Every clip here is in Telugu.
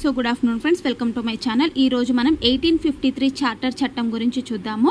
So good afternoon friends welcome to my channel ఈ రోజు మనం ఎయిటీన్ ఫిఫ్టీ త్రీ చార్టర్ చట్టం గురించి చూద్దాము.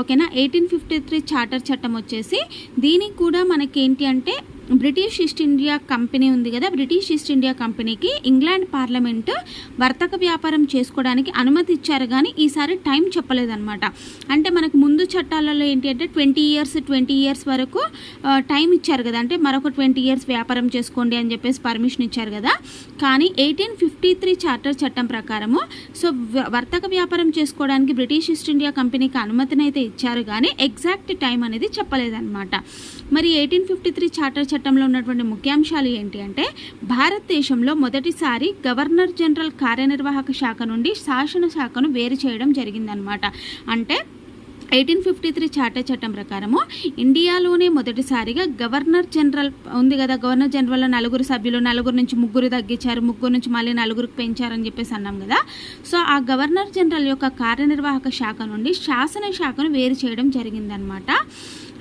ఓకేనా ఎయిటీన్ ఫిఫ్టీ త్రీ చార్టర్ చట్టం వచ్చేసి దీనికి కూడా మనకి ఏంటి అంటే బ్రిటిష్ ఈస్ట్ ఇండియా కంపెనీ ఉంది కదా బ్రిటిష్ ఈస్ట్ ఇండియా కంపెనీకి ఇంగ్లాండ్ పార్లమెంట్ వర్తక వ్యాపారం చేసుకోవడానికి అనుమతి ఇచ్చారు కానీ ఈసారి టైం చెప్పలేదన్నమాట. అంటే మనకు ముందు చట్టాలలో ఏంటి అంటే ట్వంటీ ఇయర్స్ ట్వంటీ ఇయర్స్ వరకు టైం ఇచ్చారు కదా. అంటే మరొక ట్వంటీ ఇయర్స్ వ్యాపారం చేసుకోండి అని చెప్పేసి పర్మిషన్ ఇచ్చారు కదా. కానీ ఎయిటీన్ ఫిఫ్టీ త్రీ చార్టర్ చట్టం ప్రకారము సో వర్తక వ్యాపారం చేసుకోవడానికి బ్రిటిష్ ఈస్ట్ ఇండియా కంపెనీకి అనుమతిని అయితే ఇచ్చారు కానీ ఎగ్జాక్ట్ టైం అనేది చెప్పలేదన్నమాట. మరి ఎయిటీన్ ఫిఫ్టీ త్రీ చార్టర్ చట్టంలో ఉన్నటువంటి ముఖ్యాంశాలు ఏంటి అంటే భారతదేశంలో మొదటిసారి గవర్నర్ జనరల్ కార్యనిర్వాహక శాఖ నుండి శాసన శాఖను వేరు చేయడం జరిగిందనమాట అంటే ఎయిటీన్ ఫిఫ్టీ త్రీ చార్టర్ చట్టం ప్రకారము ఇండియాలోనే మొదటిసారిగా గవర్నర్ జనరల్ ఉంది కదా గవర్నర్ జనరల్లో నలుగురు సభ్యులు నలుగురు నుంచి ముగ్గురు తగ్గించారు ముగ్గురు నుంచి మళ్ళీ నలుగురికి పెంచారని చెప్పేసి అన్నాం కదా. సో ఆ గవర్నర్ జనరల్ యొక్క కార్యనిర్వాహక శాఖ నుండి శాసన శాఖను వేరు చేయడం జరిగిందనమాట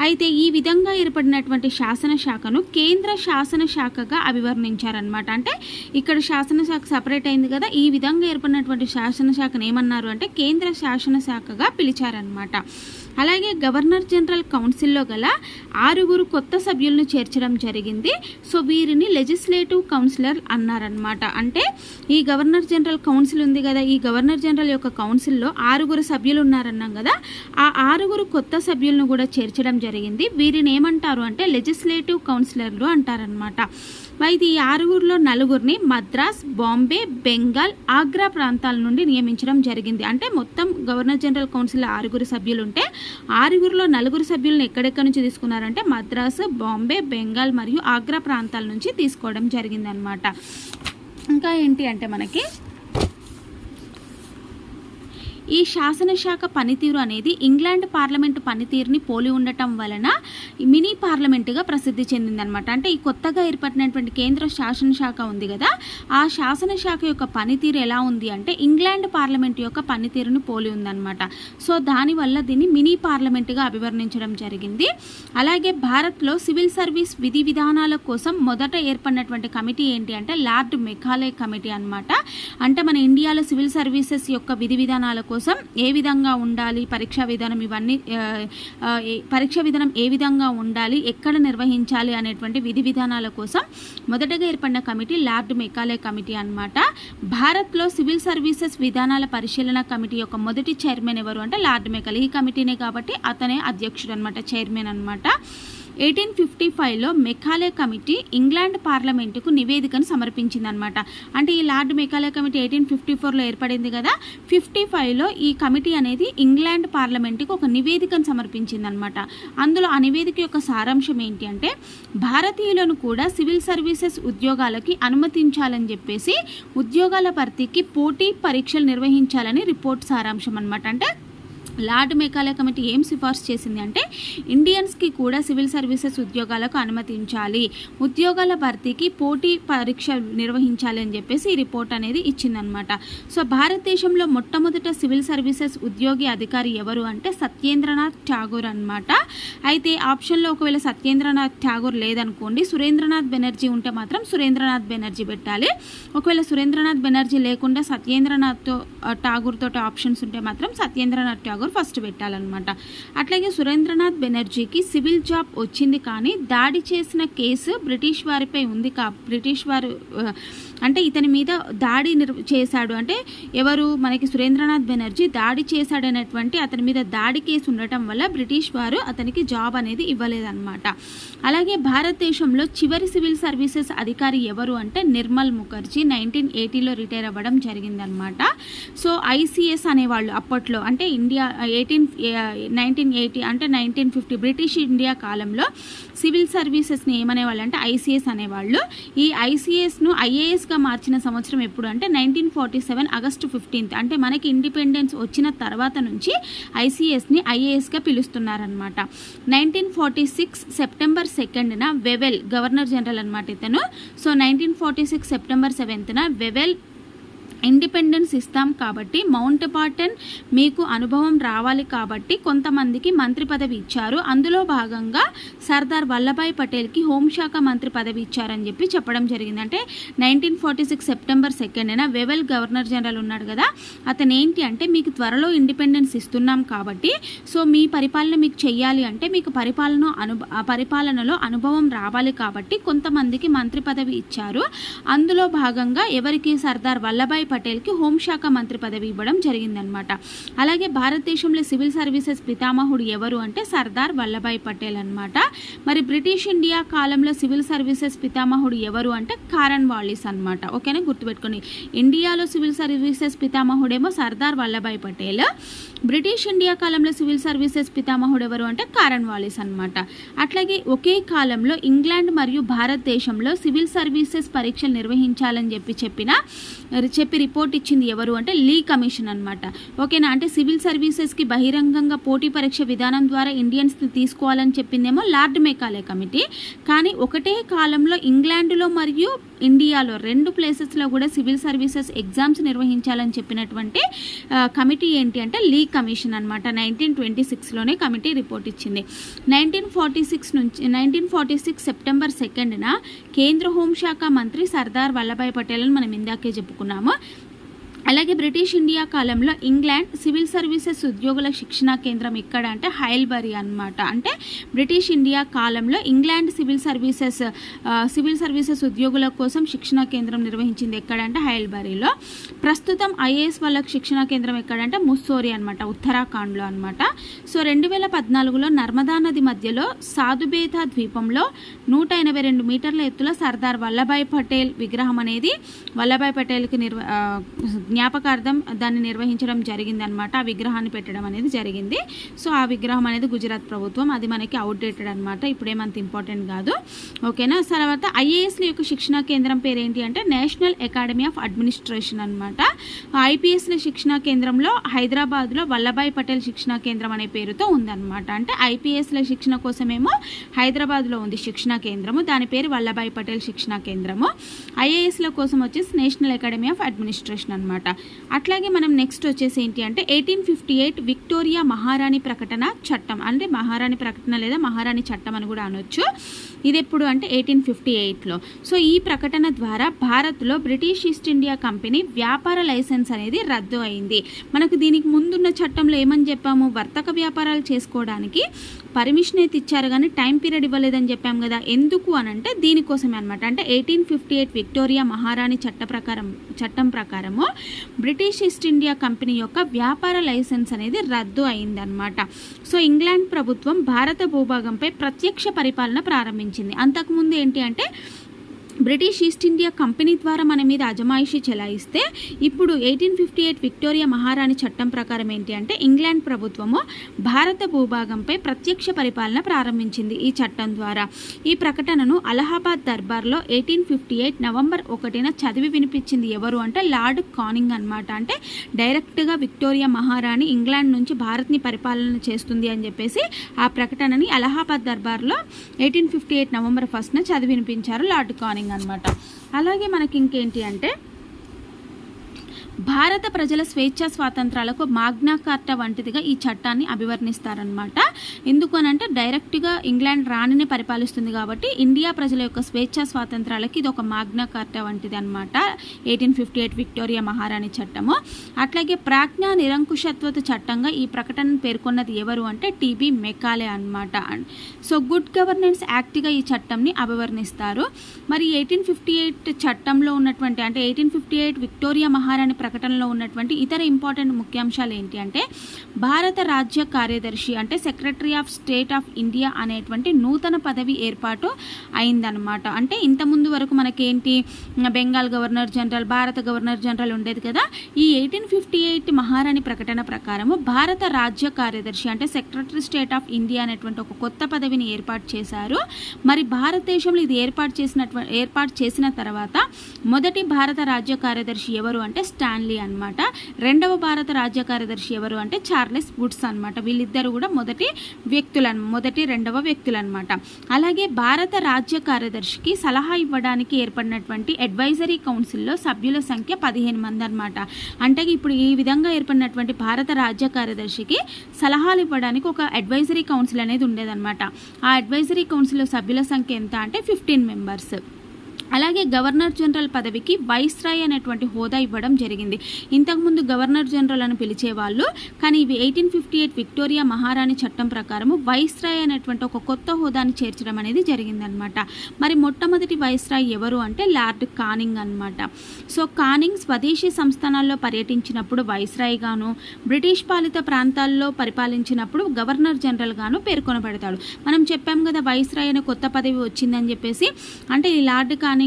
అయితే ఈ విధంగా ఏర్పడినటువంటి శాసన శాఖను కేంద్ర శాసన శాఖగా అభివర్ణించారనమాట అంటే ఇక్కడ శాసన శాఖ సపరేట్ అయింది కదా ఈ విధంగా ఏర్పడినటువంటి శాసన శాఖను ఏమన్నారు అంటే కేంద్ర శాసన శాఖగా పిలిచారనమాట అలాగే గవర్నర్ జనరల్ కౌన్సిల్లో గల ఆరుగురు కొత్త సభ్యులను చేర్చడం జరిగింది. సో వీరిని లెజిస్లేటివ్ కౌన్సిలర్ అన్నారనమాట అంటే ఈ గవర్నర్ జనరల్ కౌన్సిల్ ఉంది కదా ఈ గవర్నర్ జనరల్ యొక్క కౌన్సిల్లో ఆరుగురు సభ్యులు ఉన్నారన్నాం కదా ఆ ఆరుగురు కొత్త సభ్యులను కూడా చేర్చడం జరిగింది. వీరిని ఏమంటారు అంటే లెజిస్లేటివ్ కౌన్సిలర్లు అంటారనమాట అయితే ఈ ఆరుగురిలో నలుగురిని మద్రాస్ బాంబే బెంగాల్ ఆగ్రా ప్రాంతాల నుండి నియమించడం జరిగింది. అంటే మొత్తం గవర్నర్ జనరల్ కౌన్సిల్ ఆరుగురు సభ్యులు ఉంటే ఆరుగురిలో నలుగురు సభ్యులను ఎక్కడెక్కడి నుంచి తీసుకున్నారంటే మద్రాసు బాంబే బెంగాల్ మరియు ఆగ్రా ప్రాంతాల నుంచి తీసుకోవడం జరిగిందనమాట ఇంకా ఏంటి అంటే మనకి ఈ శాసనశాఖ పనితీరు అనేది ఇంగ్లాండ్ పార్లమెంటు పనితీరుని పోలి ఉండటం వలన మినీ పార్లమెంటుగా ప్రసిద్ధి చెందిందనమాట అంటే ఈ కొత్తగా ఏర్పడినటువంటి కేంద్ర శాసనశాఖ ఉంది కదా ఆ శాసనశాఖ యొక్క పనితీరు ఎలా ఉంది అంటే ఇంగ్లాండ్ పార్లమెంట్ యొక్క పనితీరుని పోలి ఉందన్నమాట. సో దానివల్ల దీన్ని మినీ పార్లమెంటుగా అభివర్ణించడం జరిగింది. అలాగే భారత్లో సివిల్ సర్వీస్ విధి విధానాల కోసం మొదట ఏర్పడినటువంటి కమిటీ ఏంటి అంటే లార్డ్ మెకాలే కమిటీ అనమాట అంటే మన ఇండియాలో సివిల్ సర్వీసెస్ యొక్క విధి విధానాల కోసం కోసం ఏ విధంగా ఉండాలి పరీక్షా విధానం ఇవన్నీ పరీక్ష ఏ- పరీక్షా విధానం ఏ విధంగా ఉండాలి ఎక్కడ నిర్వహించాలి అనేటువంటి విధి విధానాల కోసం మొదటగా ఏర్పడిన కమిటీ లార్డ్ మెకాలే కమిటీ అనమాట భారత్లో సివిల్ సర్వీసెస్ విధానాల పరిశీలన కమిటీ యొక్క మొదటి చైర్మన్ ఎవరు అంటే లార్డ్ మెకాలే ఈ కమిటీనే కాబట్టి అతనే అధ్యక్షుడు అనమాట చైర్మన్ అనమాట ఎయిటీన్ ఫిఫ్టీ ఫైవ్లో మెకాలే కమిటీ ఇంగ్లాండ్ పార్లమెంటుకు నివేదికను సమర్పించిందనమాట. అంటే ఈ lord Macaulay committee eighteen fifty ఫోర్లో ఏర్పడింది కదా ఫిఫ్టీ ఫైవ్లో ఈ కమిటీ అనేది ఇంగ్లాండ్ పార్లమెంటుకు ఒక నివేదికను సమర్పించిందనమాట. అందులో ఆ నివేదిక యొక్క సారాంశం ఏంటి అంటే భారతీయులను కూడా సివిల్ సర్వీసెస్ ఉద్యోగాలకి అనుమతించాలని చెప్పేసి ఉద్యోగాల భర్తీకి పోటీ పరీక్షలు నిర్వహించాలని రిపోర్ట్ సారాంశం అనమాట అంటే లార్డ్ మెకాలే కమిటీ ఏం సిఫార్సు చేసింది అంటే ఇండియన్స్కి కూడా సివిల్ సర్వీసెస్ ఉద్యోగాలకు అనుమతించాలి. ఉద్యోగాల భర్తీకి పోటీ పరీక్ష నిర్వహించాలి అని చెప్పేసి ఈ రిపోర్ట్ అనేది ఇచ్చిందనమాట సో భారతదేశంలో మొట్టమొదట సివిల్ సర్వీసెస్ ఉద్యోగి అధికారి ఎవరు అంటే సత్యేంద్రనాథ్ ఠాగూర్ అనమాట అయితే ఆప్షన్లో ఒకవేళ సత్యేంద్రనాథ్ ఠాగూర్ లేదనుకోండి సురేంద్రనాథ్ బెనర్జీ ఉంటే మాత్రం సురేంద్రనాథ్ బెనర్జీ పెట్టాలి. ఒకవేళ సురేంద్రనాథ్ బెనర్జీ లేకుండా సత్యేంద్రనాథ్తో ఠాగూర్తో ఠాగూర్ తోటి ఆప్షన్స్ ఉంటే మాత్రం సత్యేంద్రనాథ్ ఠాగూర్ ఫస్ట్ పెట్టాలన్నమాట. అట్లాగే సురేంద్రనాథ్ బెనర్జీకి సివిల్ జాబ్ వచ్చింది కానీ దాడి చేసిన కేసు బ్రిటిష్ వారిపై ఉంది కా బ్రిటిష్ వారు అంటే ఇతని మీద దాడి చేశాడు. అంటే ఎవరు మనకి సురేంద్రనాథ్ బెనర్జీ దాడి చేశాడనేటువంటి అతని మీద దాడి కేసు ఉండటం వల్ల బ్రిటిష్ వారు అతనికి జాబ్ అనేది ఇవ్వలేదన్నమాట. అలాగే భారతదేశంలో చివరి సివిల్ సర్వీసెస్ అధికారి ఎవరు అంటే నిర్మల్ ముఖర్జీ నైన్టీన్ ఎయిటీలో రిటైర్ అవ్వడం జరిగిందనమాట సో ఐసీఎస్ అనేవాళ్ళు అప్పట్లో అంటే ఇండియా ఎయిటీన్ నైన్టీన్ ఎయిటీ అంటే నైన్టీన్ ఫిఫ్టీ బ్రిటిష్ ఇండియా కాలంలో సివిల్ సర్వీసెస్ని ఏమనేవాళ్ళు అంటే ఐసీఎస్ అనేవాళ్ళు. ఈ ఐసీఎస్ను ఐఏఎస్గా మార్చిన సంవత్సరం ఎప్పుడు అంటే nineteen forty seven August fifteenth అంటే మనకి ఇండిపెండెన్స్ వచ్చిన తర్వాత నుంచి ఐసీఎస్ని ఐఏఎస్గా పిలుస్తున్నారనమాట నైన్టీన్ ఫార్టీ సిక్స్ సెప్టెంబర్ సెకండ్న వెవెల్ గవర్నర్ జనరల్ అనమాట ఇతను. So nineteen forty six September సెవెంత్న Wavell independence ఇస్తాం కాబట్టి మౌంట్ బాటన్ మీకు అనుభవం రావాలి కాబట్టి కొంతమందికి మంత్రి పదవి ఇచ్చారు. అందులో భాగంగా సర్దార్ వల్లభాయ్ పటేల్కి హోంశాఖ మంత్రి పదవి ఇచ్చారని చెప్పి చెప్పడం జరిగింది. అంటే నైన్టీన్ ఫార్టీ సిక్స్ సెప్టెంబర్ సెకండ్న వెవెల్ గవర్నర్ జనరల్ ఉన్నాడు కదా అతను ఏంటి అంటే మీకు త్వరలో ఇండిపెండెన్స్ ఇస్తున్నాం కాబట్టి సో మీ పరిపాలన మీకు చెయ్యాలి అంటే మీకు పరిపాలన అను పరిపాలనలో అనుభవం రావాలి కాబట్టి కొంతమందికి మంత్రి పదవి ఇచ్చారు. అందులో భాగంగా ఎవరికి? సర్దార్ వల్లభాయ్ పటేల్కి హోంశాఖ మంత్రి పదవి ఇవ్వడం జరిగిందనమాట అలాగే భారతదేశంలో సివిల్ సర్వీసెస్ పితామహుడు ఎవరు అంటే సర్దార్ వల్లభాయ్ పటేల్ అనమాట మరి బ్రిటిష్ ఇండియా కాలంలో సివిల్ సర్వీసెస్ పితామహుడు ఎవరు అంటే కారన్ వాలిస్ అనమాట ఓకేనా? గుర్తుపెట్టుకొని. ఇండియాలో సివిల్ సర్వీసెస్ పితామహుడేమో సర్దార్ వల్లభాయ్ పటేల్. బ్రిటిష్ ఇండియా కాలంలో సివిల్ సర్వీసెస్ పితామహుడు ఎవరు అంటే కారన్ వాలిస్ అనమాట అట్లాగే ఒకే కాలంలో ఇంగ్లాండ్ మరియు భారతదేశంలో సివిల్ సర్వీసెస్ పరీక్షలు నిర్వహించాలని చెప్పి చెప్పిన చెప్పి రిపోర్ట్ ఇచ్చింది ఎవరు అంటే లీ కమిషన్ అనమాట ఓకేనా? అంటే సివిల్ సర్వీసెస్కి బహిరంగంగా పోటీ పరీక్ష విధానం ద్వారా ఇండియన్స్ని తీసుకోవాలని చెప్పిందేమో లార్డ్ మేకాలే కమిటీ. కానీ ఒకటే కాలంలో ఇంగ్లాండ్లో మరియు ఇండియాలో రెండు ప్లేసెస్లో కూడా సివిల్ సర్వీసెస్ ఎగ్జామ్స్ నిర్వహించాలని చెప్పినటువంటి కమిటీ ఏంటి అంటే లీ కమిషన్ అనమాట నైన్టీన్ ట్వంటీ సిక్స్లోనే కమిటీ రిపోర్ట్ ఇచ్చింది. నైన్టీన్ ఫార్టీ సిక్స్ నుంచి నైన్టీన్ ఫార్టీ సిక్స్ సెప్టెంబర్ సెకండ్న కేంద్ర హోంశాఖ మంత్రి సర్దార్ వల్లభాయ్ పటేల్ అని మనం ఇందాకే చెప్పుకున్నాము. అలాగే బ్రిటిష్ ఇండియా కాలంలో ఇంగ్లాండ్ సివిల్ సర్వీసెస్ ఉద్యోగుల శిక్షణా కేంద్రం ఎక్కడ అంటే హైల్బరీ అనమాట అంటే బ్రిటిష్ ఇండియా కాలంలో England civil services civil services ఉద్యోగుల కోసం శిక్షణా కేంద్రం నిర్వహించింది ఎక్కడ అంటే హైల్బరీలో. ప్రస్తుతం ఐఏఎస్ వాళ్ళకి శిక్షణా కేంద్రం ఎక్కడంటే ముస్సోరి అనమాట ఉత్తరాఖండ్లో అనమాట సో రెండు వేల పద్నాలుగులో నర్మదా నది మధ్యలో సాధుబేత ద్వీపంలో నూట ఎనభై రెండు మీటర్ల ఎత్తులో సర్దార్ వల్లభాయ్ పటేల్ విగ్రహం అనేది వల్లభాయ్ పటేల్కి నిర్వ జ్ఞాపకార్థం దాన్ని నిర్వహించడం జరిగిందనమాట ఆ విగ్రహాన్ని పెట్టడం అనేది జరిగింది. సో ఆ విగ్రహం అనేది గుజరాత్ ప్రభుత్వం అది మనకి అవుట్డేటెడ్ అనమాట ఇప్పుడేమంత ఇంపార్టెంట్ కాదు. ఓకేనా? తర్వాత ఐఏఎస్ల యొక్క శిక్షణా కేంద్రం పేరు ఏంటి అంటే నేషనల్ అకాడమీ ఆఫ్ అడ్మినిస్ట్రేషన్ అనమాట ఐపీఎస్ల శిక్షణా కేంద్రంలో హైదరాబాద్లో వల్లభాయ్ పటేల్ శిక్షణా కేంద్రం అనే పేరుతో ఉందన్నమాట. అంటే ఐపీఎస్ల శిక్షణ కోసమేమో హైదరాబాద్లో ఉంది శిక్షణా కేంద్రము. దాని పేరు వల్లభాయ్ పటేల్ శిక్షణా కేంద్రము. ఐఏఎస్ల కోసం వచ్చేసి నేషనల్ అకాడమీ ఆఫ్ అడ్మినిస్ట్రేషన్ అనమాట అట్లాగే మనం నెక్స్ట్ వచ్చేసి ఏంటి అంటే ఎయిటీన్ ఫిఫ్టీ ఎయిట్ విక్టోరియా మహారాణి ప్రకటన చట్టం. అంటే మహారాణి ప్రకటన లేదా మహారాణి చట్టం అని కూడా అనొచ్చు. ఇది ఎప్పుడు అంటే ఎయిటీన్ ఫిఫ్టీ ఎయిట్లో సో ఈ ప్రకటన ద్వారా భారత్లో బ్రిటిష్ ఈస్ట్ ఇండియా కంపెనీ వ్యాపార లైసెన్స్ అనేది రద్దు అయింది. మనకు దీనికి ముందున్న చట్టంలో ఏమని చెప్పాము? వర్తక వ్యాపారాలు చేసుకోవడానికి పర్మిషన్ అయితే ఇచ్చారు కానీ టైం పీరియడ్ ఇవ్వలేదని చెప్పాం కదా. ఎందుకు అని అంటే దీనికోసమే అనమాట అంటే ఎయిటీన్ ఫిఫ్టీ ఎయిట్ విక్టోరియా మహారాణి చట్ట ప్రకారం చట్టం ప్రకారము బ్రిటిష్ ఈస్ట్ ఇండియా కంపెనీ యొక్క వ్యాపార లైసెన్స్ అనేది రద్దు అయిందనమాట సో ఇంగ్లాండ్ ప్రభుత్వం భారత భూభాగంపై ప్రత్యక్ష పరిపాలన ప్రారంభించింది. అంతకుముందు ఏంటి అంటే బ్రిటిష్ ఈస్ట్ ఇండియా కంపెనీ ద్వారా మన మీద అజమాయిషీ చెలాయిస్తే ఇప్పుడు ఎయిటీన్ ఫిఫ్టీ ఎయిట్ విక్టోరియా మహారాణి చట్టం ప్రకారం ఏంటి అంటే ఇంగ్లాండ్ ప్రభుత్వము భారత భూభాగంపై ప్రత్యక్ష పరిపాలన ప్రారంభించింది ఈ చట్టం ద్వారా. ఈ ప్రకటనను అలహాబాద్ దర్బార్లో ఎయిటీన్ ఫిఫ్టీ ఎయిట్ నవంబర్ ఒకటిన చదివి వినిపించింది ఎవరు అంటే లార్డ్ కానింగ్ అనమాట అంటే డైరెక్ట్గా విక్టోరియా మహారాణి ఇంగ్లాండ్ నుంచి భారత్ని పరిపాలన చేస్తుంది అని చెప్పేసి ఆ ప్రకటనని అలహాబాద్ దర్బార్లో ఎయిటీన్ ఫిఫ్టీ ఎయిట్ నవంబర్ ఫస్ట్న చదివి వినిపించారు లార్డ్ కానింగ్. అనమాట అలాగే మనకి ఇంకేంటి అంటే భారత ప్రజల స్వేచ్ఛా స్వాతంత్రాలకు మాగ్నా కార్టా వంటిదిగా ఈ చట్టాన్ని అభివర్ణిస్తారనమాట ఎందుకు అని అంటే డైరెక్ట్గా ఇంగ్లాండ్ రాణిని పరిపాలిస్తుంది కాబట్టి ఇండియా ప్రజల యొక్క స్వేచ్ఛా స్వాతంత్రాలకి ఇది ఒక మాగ్నా కార్టా వంటిది అనమాట ఎయిటీన్ ఫిఫ్టీ ఎయిట్ విక్టోరియా మహారాణి చట్టము. అట్లాగే ప్రాజ్ఞా నిరంకుశత్వత చట్టంగా ఈ ప్రకటన పేర్కొన్నది ఎవరు అంటే టీబీ మెకాలే అనమాట సో గుడ్ గవర్నెన్స్ యాక్ట్గా ఈ చట్టంని అభివర్ణిస్తారు. మరి ఎయిటీన్ ఫిఫ్టీ ఎయిట్ చట్టంలో ఉన్నటువంటి అంటే ఎయిటీన్ ఫిఫ్టీ ఎయిట్ విక్టోరియా మహారాణి ప్రకటనలో ఉన్నటువంటి ఇతర ఇంపార్టెంట్ ముఖ్యాంశాలు ఏంటి అంటే భారత రాజ్య కార్యదర్శి అంటే secretary of state of India అనేటువంటి నూతన పదవి ఏర్పాటు అయిందనమాట అంటే ఇంతకుముందు వరకు మనకేంటి బెంగాల్ గవర్నర్ జనరల్ భారత గవర్నర్ జనరల్ ఉండేది కదా. ఈ ఎయిటీన్ ఫిఫ్టీ ఎయిట్ మహారాణి ప్రకటన ప్రకారము భారత రాజ్య కార్యదర్శి అంటే సెక్రటరీ స్టేట్ ఆఫ్ ఇండియా అనేటువంటి ఒక కొత్త పదవిని ఏర్పాటు చేశారు. మరి భారతదేశంలో ఇది ఏర్పాటు చేసినటువంటి ఏర్పాటు చేసిన తర్వాత మొదటి భారత రాజ్య కార్యదర్శి ఎవరు అంటే స్టాన్ స్టాన్లీ అనమాట రెండవ భారత రాజ్య కార్యదర్శి ఎవరు అంటే చార్లెస్ వుడ్స్ అనమాట వీళ్ళిద్దరు కూడా మొదటి వ్యక్తులు మొదటి రెండవ వ్యక్తులు అనమాట అలాగే భారత రాజ్య కార్యదర్శికి సలహా ఇవ్వడానికి ఏర్పడినటువంటి అడ్వైజరీ కౌన్సిల్లో సభ్యుల సంఖ్య పదిహేను మంది అనమాట అంటే ఇప్పుడు ఈ విధంగా ఏర్పడినటువంటి భారత రాజ్య కార్యదర్శికి సలహాలు ఇవ్వడానికి ఒక అడ్వైజరీ కౌన్సిల్ అనేది ఉండేదన్నమాట. ఆ అడ్వైజరీ కౌన్సిల్లో సభ్యుల సంఖ్య ఎంత అంటే ఫిఫ్టీన్ మెంబర్స్. అలాగే గవర్నర్ జనరల్ పదవికి వైస్రాయ్ అనేటువంటి హోదా ఇవ్వడం జరిగింది. ఇంతకుముందు గవర్నర్ జనరల్ అని పిలిచేవాళ్ళు కానీ ఇవి ఎయిటీన్ ఫిఫ్టీ ఎయిట్ విక్టోరియా మహారాణి చట్టం ప్రకారము వైస్రాయ్ అనేటువంటి ఒక కొత్త హోదాని చేర్చడం అనేది జరిగిందనమాట మరి మొట్టమొదటి వైస్రాయ్ ఎవరు అంటే లార్డ్ కానింగ్ అనమాట సో కానింగ్ స్వదేశీ సంస్థానాల్లో పర్యటించినప్పుడు వైస్రాయ్గాను బ్రిటిష్ పాలిత ప్రాంతాల్లో పరిపాలించినప్పుడు గవర్నర్ జనరల్ గాను పేర్కొనబడతాడు. మనం చెప్పాం కదా వైస్రాయ్ అనే కొత్త పదవి వచ్చిందని చెప్పేసి అంటే ఈ లార్డ్ కానింగ్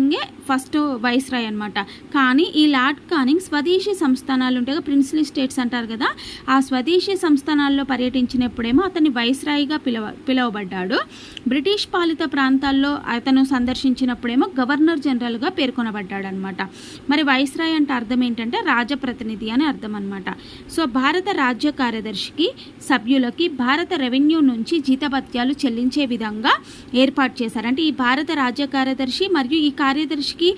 ఫస్ట్ వైస్రాయ్ అనమాట కానీ ఈ లార్డ్ కానింగ్ స్వదేశీ సంస్థానాలు ఉంటాయి కదా ప్రిన్స్లీ స్టేట్స్ అంటారు కదా ఆ స్వదేశీ సంస్థానాల్లో పర్యటించినప్పుడేమో అతన్ని వైస్రాయిగా పిలవ పిలువబడ్డాడు. బ్రిటిష్ పాలిత ప్రాంతాల్లో అతను సందర్శించినప్పుడేమో గవర్నర్ జనరల్గా పేర్కొనబడ్డాడు అనమాట మరి వైస్రాయ్ అంటే అర్థం ఏంటంటే రాజప్రతినిధి అని అర్థం అనమాట సో భారత రాజ్య కార్యదర్శికి సభ్యులకి భారత రెవెన్యూ నుంచి జీతభత్యాలు చెల్లించే విధంగా ఏర్పాటు చేశారు. అంటే ఈ భారత రాజ్య కార్యదర్శి మరియు ఈ కార్యదర్శికి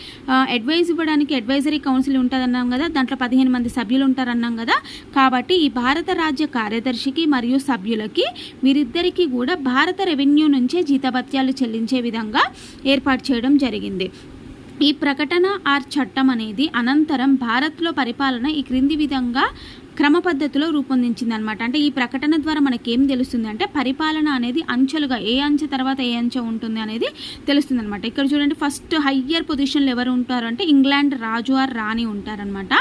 అడ్వైజ్ ఇవ్వడానికి అడ్వైజరీ కౌన్సిల్ ఉంటుందన్నాం కదా దాంట్లో పదిహేను మంది సభ్యులు ఉంటారన్నాం కదా. కాబట్టి ఈ భారత రాజ్య కార్యదర్శికి మరియు సభ్యులకి వీరిద్దరికీ కూడా భారత రెవెన్యూ నుంచే జీతభత్యాలు చెల్లించే విధంగా ఏర్పాటు చేయడం జరిగింది. ఈ ప్రకటన ఆర్ చట్టం అనేది అనంతరం భారత్లో పరిపాలన ఈ క్రింది విధంగా క్రమ పద్ధతిలో రూపొందించింది అనమాట అంటే ఈ ప్రకటన ద్వారా మనకేం తెలుస్తుంది అంటే పరిపాలన అనేది అంచెలుగా ఏ అంచె తర్వాత ఏ అంచె ఉంటుంది అనేది తెలుస్తుంది అనమాట ఇక్కడ చూడండి ఫస్ట్ హయ్యర్ పొజిషన్లో ఎవరు ఉంటారు అంటే ఇంగ్లాండ్ రాజు ఆర్ రాణి ఉంటారనమాట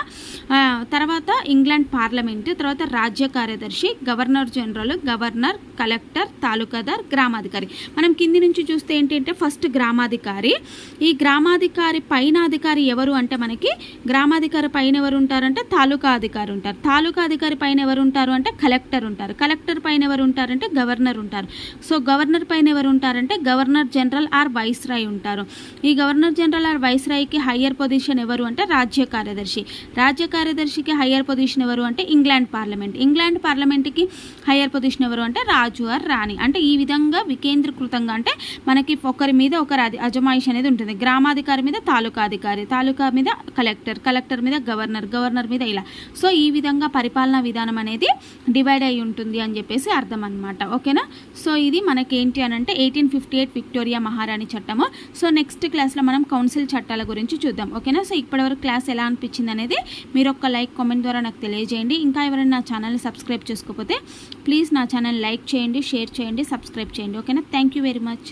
తర్వాత ఇంగ్లాండ్ పార్లమెంట్ తర్వాత రాజ్య కార్యదర్శి గవర్నర్ జనరల్ గవర్నర్ కలెక్టర్ తాలూకాదార్ గ్రామాధికారి. మనం కింది నుంచి చూస్తే ఏంటంటే ఫస్ట్ గ్రామాధికారి. ఈ గ్రామాధికారి పైన అధికారి ఎవరు అంటే మనకి గ్రామాధికారి పైన ఎవరు ఉంటారంటే తాలూకా అధికారి ఉంటారు. తాలూకా అధికారి పైన ఎవరు ఉంటారు అంటే కలెక్టర్ ఉంటారు. కలెక్టర్ పైన ఎవరు ఉంటారంటే గవర్నర్ ఉంటారు. సో గవర్నర్ పైన ఎవరు ఉంటారంటే గవర్నర్ జనరల్ ఆర్ వైస్రాయ్ ఉంటారు. ఈ గవర్నర్ జనరల్ ఆర్ వైస్రాయ్కి హయ్యర్ పొజిషన్ ఎవరు అంటే రాజ్య కార్యదర్శి. రాజ్య కార్యదర్శికి హయ్యర్ పొజిషన్ ఎవరు అంటే ఇంగ్లాండ్ పార్లమెంట్. ఇంగ్లాండ్ పార్లమెంట్కి హయ్యర్ పొజిషన్ ఎవరు అంటే రాజు ఆర్ రాణి. అంటే ఈ విధంగా వికేంద్రీకృతంగా అంటే మనకి ఒకరి మీద ఒకరి అధి అజమాయిషి అనేది ఉంటుంది. గ్రామాధికారి మీద తాలూకా అధికారి తాలూకా మీద కలెక్టర్ కలెక్టర్ మీద గవర్నర్ గవర్నర్ మీద ఇలా. సో ఈ విధంగా పరిపాలనా విధానం అనేది డివైడ్ అయి ఉంటుంది అని చెప్పేసి అర్థం అనమాట ఓకేనా? సో ఇది మనకేంటి అని అంటే ఎయిటీన్ ఫిఫ్టీ ఎయిట్ విక్టోరియా మహారాణి చట్టము. సో నెక్స్ట్ క్లాస్లో మనం కౌన్సిల్ చట్టాల గురించి చూద్దాం. ఓకేనా? సో ఇప్పటివరకు క్లాస్ ఎలా అనిపించింది అనేది మీరు ఒక లైక్ కామెంట్ ద్వారా నాకు తెలియజేయండి. ఇంకా ఎవరైనా నా ఛానల్ని సబ్స్క్రైబ్ చేసుకోకపోతే ప్లీజ్ నా ఛానల్ లైక్ చేయండి షేర్ చేయండి సబ్స్క్రైబ్ చేయండి. ఓకేనా? Thank you very much